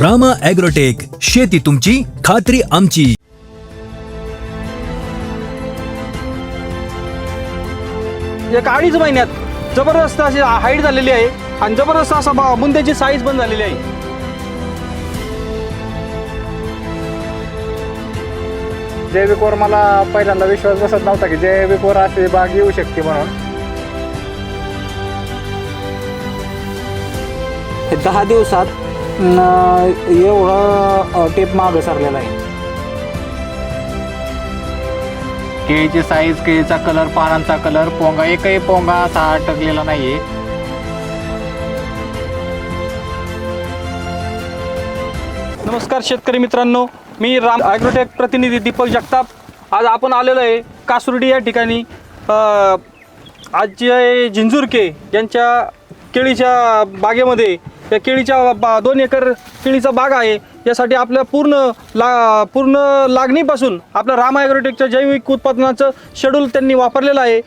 Rama agrotech शेती तुमची खात्री आमची. एक अडीच महिन्यात जबरदस्त अशी हाईट झालेली आहे आणि जबरदस्त असा बा- बुंद्याची साईज पण झालेली आहे. जैविकवर मला पहिल्यांदा विश्वास बसत नव्हता की जैविकवर अशी बाग येऊ शकते म्हणून. हे दहा दिवसात एवढं टेप मागं सरलेला आहे. केळीची साईज केळीचा कलर पानांचा कलर पोंगा एकही पोंगा असा अटकलेला नाहीये. नमस्कार शेतकरी मित्रांनो मी राम ॲग्रोटेक प्रतिनिधी दीपक जगताप. आज आपण आलेलो आहे कासुर्डी या ठिकाणी. अ, आज जे आहे झिंजुरके यांच्या केळीच्या बागेमध्ये या केळीच्या बा दोन एकर केळीचा बाग आहे. यासाठी आपल्या पूर्ण ला पूर्ण लागणीपासून आपलं राम ॲग्रोटेकच्या जैविक उत्पादनाचं शेड्यूल त्यांनी वापरलेलं आहे.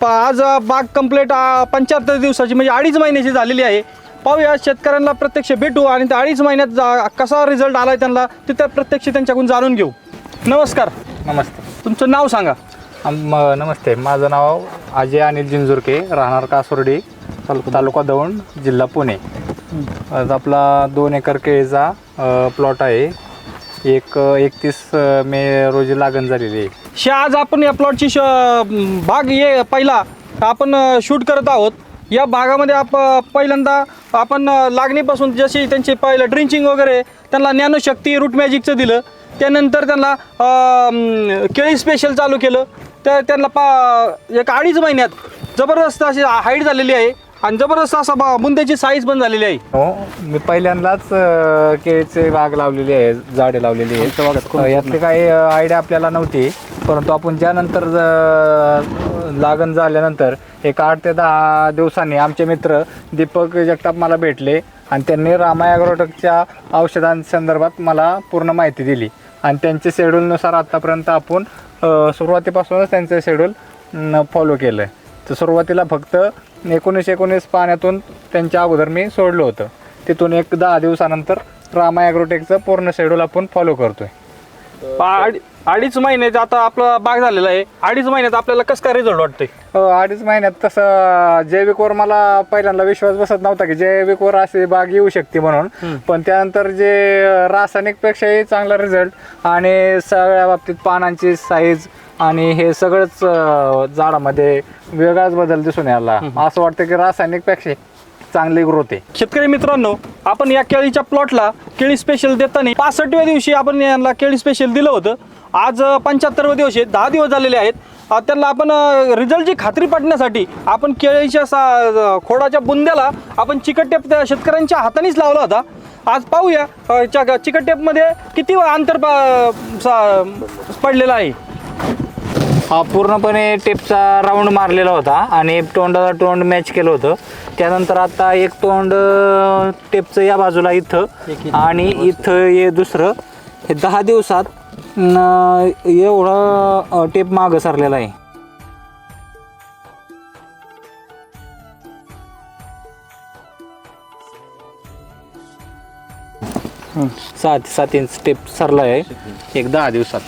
प- आज बाग कंप्लीट पंच्याहत्तर दिवसाची म्हणजे अडीच महिन्याची झालेली आहे. पाहूया शेतकऱ्यांना प्रत्यक्ष भेटू आणि त्या अडीच महिन्यात जा- कसा रिझल्ट आलाय त्यांना तिथं प्रत्यक्ष त्यांच्याकडून जाणून घेऊ. नमस्कार. नमस्ते. तुमचं नाव सांगा. आम- नमस्ते. माझं नाव अजय अनिल जिंजुरके राहणार कासुर्डी तालुका तालुका दौंड जिल्हा पुणे. आज आपला दोन एकर केळीचा प्लॉट आहे. एक एकतीस मे रोजी लागण झालेली आहे. शे आज आपण या प्लॉटची श भाग ये पहिला. आपण शूट करत आहोत. या भागामध्ये आप पहिल्यांदा आपण लागणीपासून जशी त्यांची पहिलं ड्रिंचिंग वगैरे त्यांना ज्ञानशक्ती रूट मॅजिकचं दिलं. त्यानंतर त्यांना केळी स्पेशल चालू केलं. त्या त्यांना पा एक अडीच महिन्यात जबरदस्त अशी हाईट झालेली आहे. आणि जबरदस्त असा बा- बुंद्याची साईज पण झालेली आहे. हो मी पहिल्यांदाच अ, केळीचे बाग लावलेली आहे झाडे लावलेली आहे अ, यातली काही आयडिया आपल्याला नव्हती परंतु आपण ज्यानंतर ज- लागण झाल्यानंतर एक आठ ते दहा दिवसांनी आमचे मित्र दीपक जगताप मला भेटले आणि त्यांनी रामा ॲग्रोटेकच्या औषधांसंदर्भात मला पूर्ण माहिती दिली. आणि त्यांच्या शेड्यूलनुसार आत्तापर्यंत आपण अ, सुरुवातीपासूनच त्यांचं शेड्यूल फॉलो केलं आहे तर सुरुवातीला फक्त एकोणीस एकोणीस पाण्यातून त्यांच्या अगोदर मी सोडलं होतं. तिथून एक दहा दिवसानंतर रामा ॲग्रोटेकचं पूर्ण शेड्यूल आपण फॉलो करतोय. पाड अडीच महिन्यात आता आपला बाग झालेला आहे. अडीच महिन्यात आपल्याला कसं काय रिझल्ट वाटतंय? अ, अडीच महिन्यात तसं जैविकवर मला पहिल्यांदा विश्वास बसत नव्हता की जैविकवर अशी बाग येऊ शकते म्हणून. पण त्यानंतर जे रासायनिकपेक्षाही चांगला रिझल्ट आणि सगळ्या बाबतीत पानांची साईज आणि हे सगळंच झाडामध्ये वेगळाच बदल दिसून यायला. असं वाटतं की रासायनिकपेक्षा चांगली ग्रोथ आहे. शेतकरी मित्रांनो आपण या केळीच्या प्लॉटला केळी स्पेशल देताना पासष्टव्या दिवशी आपण यांना केळी स्पेशल दिलं होतं. आज पंच्याहत्तरव्या दिवशी दहा दिवस झालेले आहेत. त्यांना आपण रिझल्टची खात्री पटण्यासाठी आपण केळीच्या सा खोडाच्या बुंद्याला आपण चिकट टेप त्या शेतकऱ्यांच्या हातानेच लावला होता. आज पाहूया च्या- चिकट टेपमध्ये किती अंतर पडलेलं आहे? हा पूर्णपणे टेपचा राऊंड मारलेला होता आणि तोंडाला तोंड मॅच केलं होतं. त्यानंतर आता एक तोंड टेपचं या बाजूला इथं. आणि इथं हे दुसरं. हे दहा दिवसात न, एवढं टेप मागं सरलेला आहे. सात सात इंच टेप सरला आहे. एक दहा दिवसात.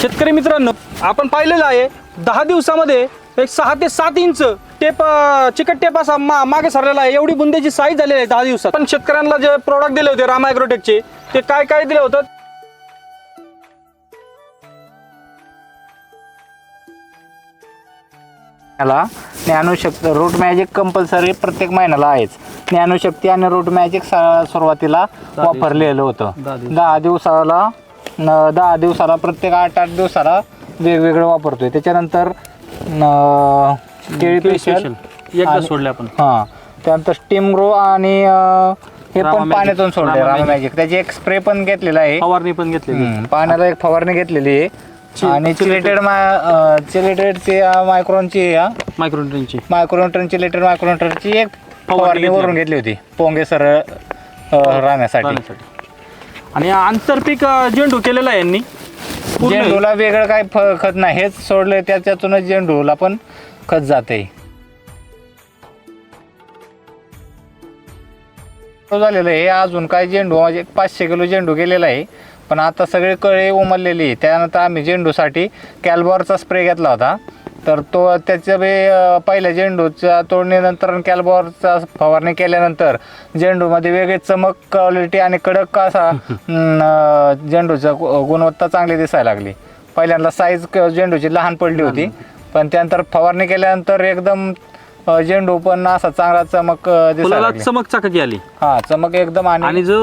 शेतकरी मित्रांनो आपण पाहिलेलं आहे दहा दिवसामध्ये एक सहा ते सात इंच टेप चिकट टेप असा मा मागे सरलेला आहे. एवढी बुंद्याची साईज झालेली आहे दहा दिवसात. पण शेतकऱ्यांना जे प्रोडक्ट दिले होते रामा ॲग्रोटेकचे ते काय काय दिले होतं? याला ज्ञानशक्ती रूट मॅजिक कंपल्सरी प्रत्येक महिन्याला आहेच. ज्ञानशक्ती आणि रूट मॅजिक स- सुरुवातीला वापरलेलं होतं. दहा दिवसाला न- दहा दिवसाला प्रत्येक आठ आठ दिवसाला वेगवेगळं वापरतोय. त्याच्यानंतर न- केळी स्पेशल एकदा सोडले आपण. हां. त्यानंतर स्टीम ग्रो आणि अं, हे रामा पण. पाण्यातून सोडले रामा रामा मॅजिक त्याची एक स्प्रे पण घेतलेला आहे. फवारणी पण घेतलेली. हम्म, पाण्याला एक फवारणी घेतलेली आहे. आणि चिलेटेड चिलेटेड ते मायक्रोनची या मायक्रोन्यूट्रनची मायक्रोमीटर चिलेटेड मायक्रोमीटरची एक फवारणी वरून घेतली होती. पोंगे सर राहण्यासाठी. आणि आंतरपीक अं, झेंडू केलेला आहे यांनी. झेंडूला वेगळं काय खत नाही. हेच सोडलं त्याच्यातूनच झेंडूला पण खत जाते झालेलं आहे. अजून काय झेंडू? म्हणजे पाचशे किलो झेंडू गेलेला आहे. पण आता सगळे कळे उमललेली आहे. त्यानंतर आम्ही झेंडूसाठी कॅल्बॉरचा स्प्रे घेतला होता. तर तो त्याच्या बे पहिल्या झेंडूच्या तोडणीनंतर आणि कॅल्बॉरचा फवारणी केल्यानंतर झेंडूमध्ये वेगळी चमक क्वालिटी आणि कडक असा झेंडूचं गुणवत्ता चांगली दिसायला लागली. पहिल्यांदा साईज झेंडूची लहान पडली होती. पण त्यानंतर फवारणी केल्यानंतर एकदम झेंडू पण असा चांगला चमक अं, दिसायला फुलाला लागली. चमक चकाकी आली हा चमक एकदम आणि आणि जो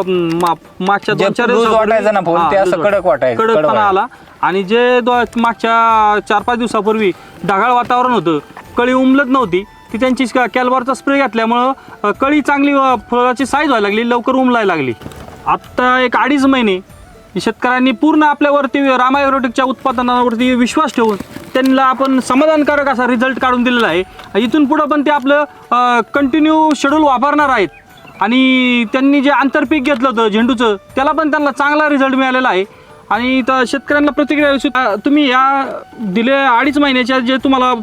अं, मा- मागच्या जे दोन चार लूज दिवसापूर्वी- वाटायचं ना फुल, हा, ते असं लूज कडक वाटायचं, कडक कडकपणा. आला आणि जे दो- मागच्या चार पाच दिवसापूर्वी ढगाळ वातावरण होतं कळी उमलत नव्हती ती त्यांची कॅलबॉरचा स्प्रे घातल्यामुळं अं, कळी चांगली अं, फुलाची साईज व्हायला लागली लवकर उमलायला लागली आत्ता एक अडीच महिने शेतकऱ्यांनी पूर्ण आपल्यावरती रामायरोटिकच्या उत्पादनावरती विश्वास ठेवून त्यांना आपण समाधानकारक असा रिझल्ट काढून दिलेला आहे. इथून पुढं पण ते आपलं कंटिन्यू शेड्यूल वापरणार आहेत. आणि त्यांनी जे आंतरपीक घेतलं होतं झेंडूचं त्याला पण त्यांना चांगला रिझल्ट मिळालेला आहे. आणि त शेतकऱ्यांना प्रतिक्रिया अं, तुम्ही या दिल्या अडीच महिन्याच्या जे तुम्हाला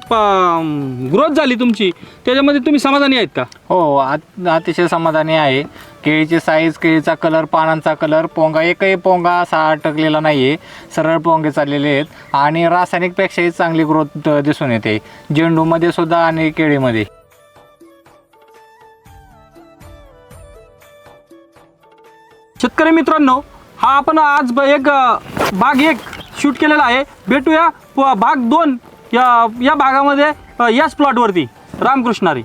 ग्रोथ झाली तुमची त्याच्यामध्ये तुम्ही समाधानी आहेत का? हो आत- अतिशय समाधानी आहे. केळीची साईज केळीचा कलर पानांचा कलर पोंगा एकही पोंगा असा अटकलेला नाही आहे सरळ पोंगे चाललेले आहेत. आणि रासायनिकपेक्षाही चांगली ग्रोथ दिसून येते. झेंडूमध्ये सुद्धा आणि केळीमध्ये. शेतकरी मित्रांनो हा आपण आज ब- एक अ, भाग एक शूट केलेला आहे. भेटूया प- भाग दोन या या भागामध्ये अ, याच प्लॉटवरती रामकृष्णारी.